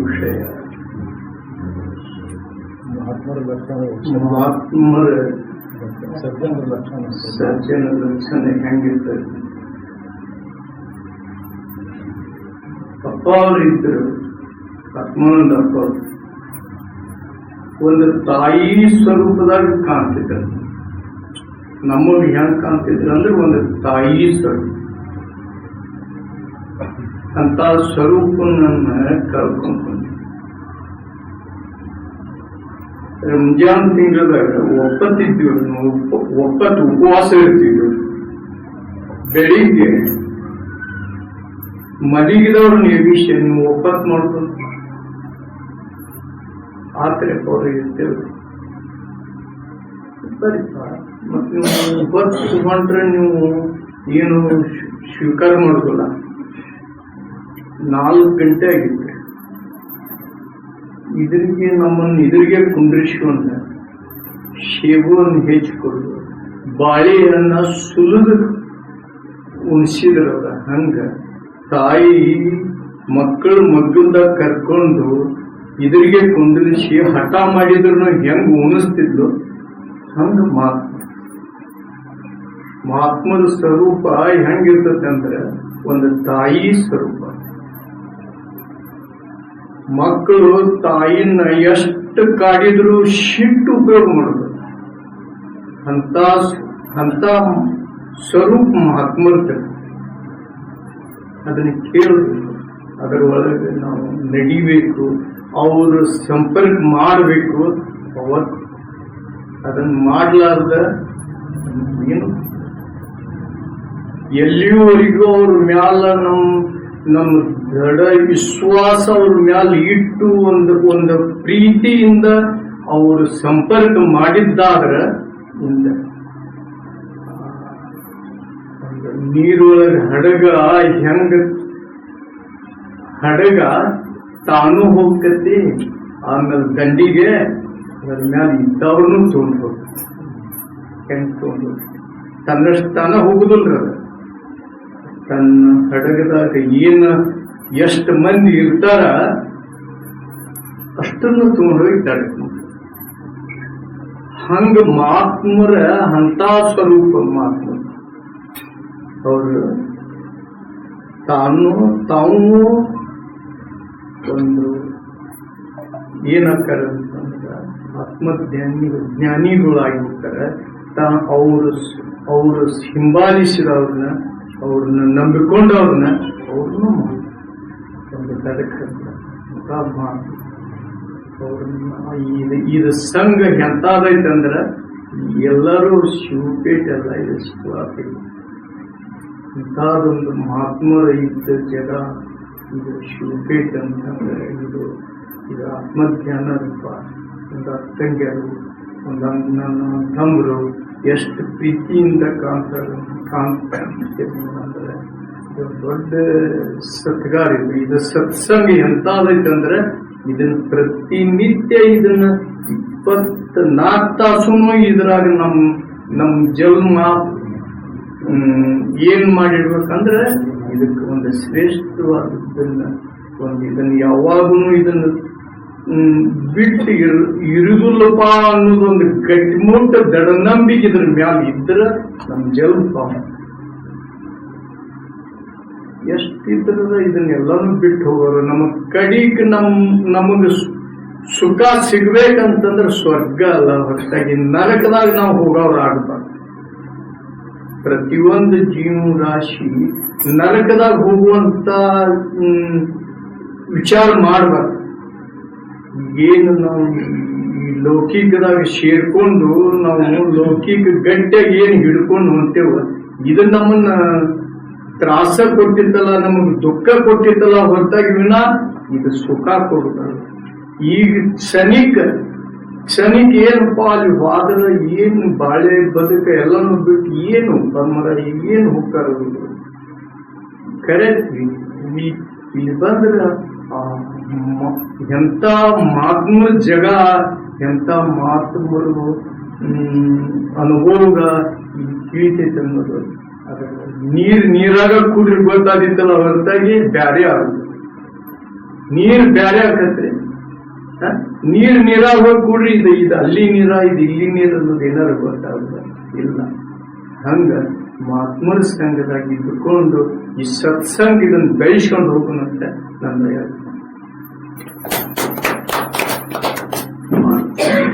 ವಿಷಯ ಮಹಾತ್ಮರ ಲಕ್ಷಣ ಮಹಾತ್ಮರ ಸಜ್ಜನರ ಲಕ್ಷಣ ಒಂದು ತಾಯಿ ಸ್ವರೂಪದಾಗ ಕಾಣ್ತಿದ್ರು ನಮ್ಮ ಹೆಂಗ್ ಕಾಣ್ತಿದ್ರು ಅಂದ್ರೆ ಒಂದು ತಾಯಿ ಸ್ವರೂಪ ಅಂತ ಸ್ವರೂಪನನ್ನ ಕಳ್ಕೊಂಡ್ಬಂದ ರಂಜಾನ್ ತಿಂಗಳದಾಗ ಒಪ್ಪತ್ತಿದ್ವಿ ಒಪ್ಪತ್ತು ಉಪವಾಸ ಇರ್ತಿದ್ವಿ. ಬೆಳಿಗ್ಗೆ ಮಲಗಿದವ್ರನ್ನ ಎಬ್ಬಿಸಿ, ನೀವು ಒಪ್ಪತ್ತು ಮಾಡ್ಕೊಂಡು ಆತ್ರೆ ಪೌರ ಇರ್ತೇವೆ ಸರಿಪ್ಪ ಮತ್ತೆ ನೀವು ಒಪ್ಪತ್ತು ನೀವು ಏನು ಸ್ವೀಕಾರ ಮಾಡೋದಿಲ್ಲ. ನಾಲ್ಕು ಗಂಟೆ ಆಗಿತ್ತು. ಇದ್ರಿಗೆ ನಮ್ಮನ್ನು ಇದ್ರಿಗೆ ಕುಂಡ್ರಿಸ್ಕೊಂಡು ಶೇಬುವನ್ನು ಹೆಚ್ಚಿಕೊಂಡು ಬಾಳೆಯನ್ನ ಸುಲಿದು ಉಣಿಸಿದ್ರಲ್ಲ, ಹಂಗ ತಾಯಿ ಮಕ್ಕಳು ಮಗ್ಗಲ್ದಾಗ ಕರ್ಕೊಂಡು ಇದ್ರಿಗೆ ಕುಂಡ್ರಿಸಿ ಹಠ ಮಾಡಿದ್ರು ಹೆಂಗ್ ಉಣಿಸ್ತಿದ್ಲು? ಹಂಗ ಮಾತು ಮಹಾತ್ಮದ ಸ್ವರೂಪ ಹೆಂಗಿರ್ತದೆ ಅಂದ್ರೆ ಒಂದು ತಾಯಿ ಸ್ವರೂಪ. ಮಕ್ಕಳು ತಾಯಿನ ಎಷ್ಟು ಕಾಡಿದ್ರು ಶಿಟ್ಟು ಉಪಯೋಗ ಮಾಡುದು ಅಂತ ಅಂತ ಸ್ವರೂಪ ಮಹಾತ್ಮರ್ತ ಅದನ್ನ ಕೇಳಬೇಕು ಅದರ ಒಳಗೆ ನಾವು ನಡಿಬೇಕು, ಅವರು ಸಂಪರ್ಕ ಮಾಡಬೇಕು. ಅವತ್ತು ಅದನ್ನು ಮಾಡಲಾರ್ದ ಏನು? ಎಲ್ಲಿಯವರೆಗೂ ಅವ್ರ ಮ್ಯಾಲ ನಮ್ ನಮ್ಮ ದೃಢ ವಿಶ್ವಾಸ ಅವ್ರ ಮ್ಯಾಲ ಇಟ್ಟು ಒಂದು ಒಂದು ಪ್ರೀತಿಯಿಂದ ಅವರು ಸಂಪರ್ಕ ಮಾಡಿದ್ದಾದ್ರ ನೀರೊಳಗ ಹಡಗ, ಹೆಂಗ ಹಡಗ ತಾನು ಹೋಗ್ತತಿ, ಆಮೇಲೆ ದಂಡಿಗೆ ಅದ್ರ ಮ್ಯಾಲ ಇದ್ದವ್ರನ್ನೂ ತೊಗೊಂಡು ಹೋಗ್ತದೆ ಹೆಂಗ್ ತೊಗೊಂಡು ತನ್ನಷ್ಟು ತಾನ ಹೋಗುದಿಲ್ರಿ ಅದು. ತನ್ನ ಹಡಗದಾಗ ಏನ ಎಷ್ಟು ಮಂದಿ ಇರ್ತಾರ, ಅಷ್ಟನ್ನು ತಗೊಂಡೋಗಿ ತಡ್ಕೊಂಡು ಹಂಗ ಮಾತ್ಮರ ಹಂತ ಸ್ವರೂಪ ಮಹಾತ್ಮ ಅವರು ತಾನು, ತಾವು ಒಂದು ಏನಕ್ಕಾರ ಅಂತಂದ್ರ, ಆತ್ಮಜ್ಞಾನಿ, ಜ್ಞಾನಿಗಳಾಗಿರ್ತಾರೆ. ತಾ ಅವರು ಅವರು ಹಿಂಬಾಲಿಸಿದವ್ರನ್ನ ಅವ್ರನ್ನ ನಂಬಿಕೊಂಡವ್ರನ್ನ ಅವ್ರನ್ನ ಒಂದು ತಡಕ ಮಾತು ಅವ್ರನ್ನ ಇದು ಸಂಘ ಎಂತಾದೈತೆ ಅಂದ್ರ ಎಲ್ಲರೂ ಶಿವಪೇಟೆ ಅಲ್ಲ ಇದು ಶಿವಾಪೇಟ ಇಂಥದೊಂದು ಮಹಾತ್ಮರ ಇದ್ದ ಜಗ ಇದು ಶಿವಪೇಟೆ ಅಂತಂದ್ರೆ ಇದು ಇದು ಆತ್ಮಜ್ಞಾನ ರೂಪ. ಒಂದು ಅಕ್ಕಂಗ್ಯರು ಒಂದು ನನ್ನ ತಮ್ಮರು ಎಷ್ಟು ಪ್ರೀತಿಯಿಂದ ಕಾಣ್ತಾರೆ ಕಾಣ್ತಾರೆ ಅಂದ್ರೆ ದೊಡ್ಡ ಸತ್ಗಾರ ಇದು ಇದು ಸತ್ಸಂಗ ಎಂತಾದೈತೆ ಅಂದ್ರೆ, ಇದನ್ನ ಪ್ರತಿನಿತ್ಯ ಇದನ್ನ ಇಪ್ಪತ್ತ ನಾಲ್ಕು ತಾಸು ಇದ್ರಾಗ ನಮ್ ನಮ್ ಜನ್ಮ ಏನ್ ಮಾಡಿಡ್ಬೇಕಂದ್ರೆ, ಇದಕ್ಕೆ ಒಂದು ಶ್ರೇಷ್ಠವಾದದ್ದನ್ನ, ಒಂದು ಇದನ್ನ ಯಾವಾಗೂ ಇದನ್ನ ಬಿಟ್ಟು ಇರ್ ಇರುದಿಲ್ಲಪ್ಪ ಅನ್ನೋದೊಂದು ಗಟ್ಟಿಮುಟ್ಟ ದಡನಂಬಿಕೆ ಇದ್ರ ಮ್ಯಾಲ ಇದ್ರ ನಮ್ ಜಲ್ಪ ಎಷ್ಟಿದ್ರದ ಇದನ್ನೆಲ್ಲಾನು ಬಿಟ್ಟು ಹೋಗೋರು ನಮ್ಮ ಕಡಿಗೆ ನಮ್ ನಮಗ ಸುಖ ಸಿಗ್ಬೇಕಂತಂದ್ರೆ ಸ್ವರ್ಗ ಅಲ್ಲ. ಹೊರತಾಗಿ ನರಕದಾಗ ನಾವು ಹೋಗೋರು ಆಗ್ಬಾರ್ದು ಪ್ರತಿಯೊಂದು ಜೀವ ರಾಶಿ ನರಕದಾಗ ಹೋಗುವಂತ ವಿಚಾರ ಮಾಡ್ಬಾರ್ದು. ಏನು ನಾವು ಈ ಲೌಕಿಕದಾಗ ಸೇರ್ಕೊಂಡು ನಾವು ಲೌಕಿಕ ಗಂಟೆಗೆ ಏನು ಹಿಡ್ಕೊಂಡು ಹೊಂತೇವ ಇದು ನಮ್ಮನ್ನ ತ್ರಾಸ ಕೊಟ್ಟಿತ್ತಲ್ಲ, ನಮಗೆ ದುಃಖ ಕೊಟ್ಟಿತ್ತಲ್ಲ, ಹೊರತಾಗಿ ವಿನ ಇದು ಸುಖ ಕೊಡ್ತಾರ. ಈಗ ಕ್ಷಣಿಕ ಕ್ಷಣಿಕ ಏನಪ್ಪ ಅಲ್ಲಿ ವಾದದ ಏನು ಬಾಳೆ ಬದುಕ ಎಲ್ಲಾನು ಬಿಟ್ಟು ಏನು ಬಮ್ಮರ ಏನು ಹೋಗ್ತಾರ ಕರೆ ಇಲ್ಲಿ ಬಂದ್ರ ಎಂತ ಮಾತ್ಮ ಜಗ, ಎಂತ ಮಾತುಗಳು ಅನುಭೋಗ ತಿಳಿತೈತೆ ಅನ್ನೋದು. ಅದ್ರ ನೀರ್, ನೀರಾಗ ಕೂಡ್ರಿ ಗೊತ್ತಾದಿತ್ತಲ್ಲ, ಹೊರತಾಗಿ ಬ್ಯಾರೆ ಆಗುತ್ತೆ ನೀರ್ ಬ್ಯಾರೆ ಹ? ನೀರ್, ನೀರಾಗ ಕೂಡ್ರಿ, ಇದು ಇದು ಅಲ್ಲಿ ನೀರ, ಇದು ಇಲ್ಲಿ ನೀರು ಅನ್ನೋದು ಏನಾರು ಗೊತ್ತಾಗುತ್ತೆ ಇಲ್ಲ. ಹಂಗ ಮಹಾತ್ಮರ ಸಂಘದಾಗಿ ಇದ್ಕೊಂಡು ಈ ಸತ್ಸಂಗ ಇದನ್ನ ಬೆಳೆಸ್ಕೊಂಡು ಹೋಗೋಣಂತ ನನ್ನ Thank you.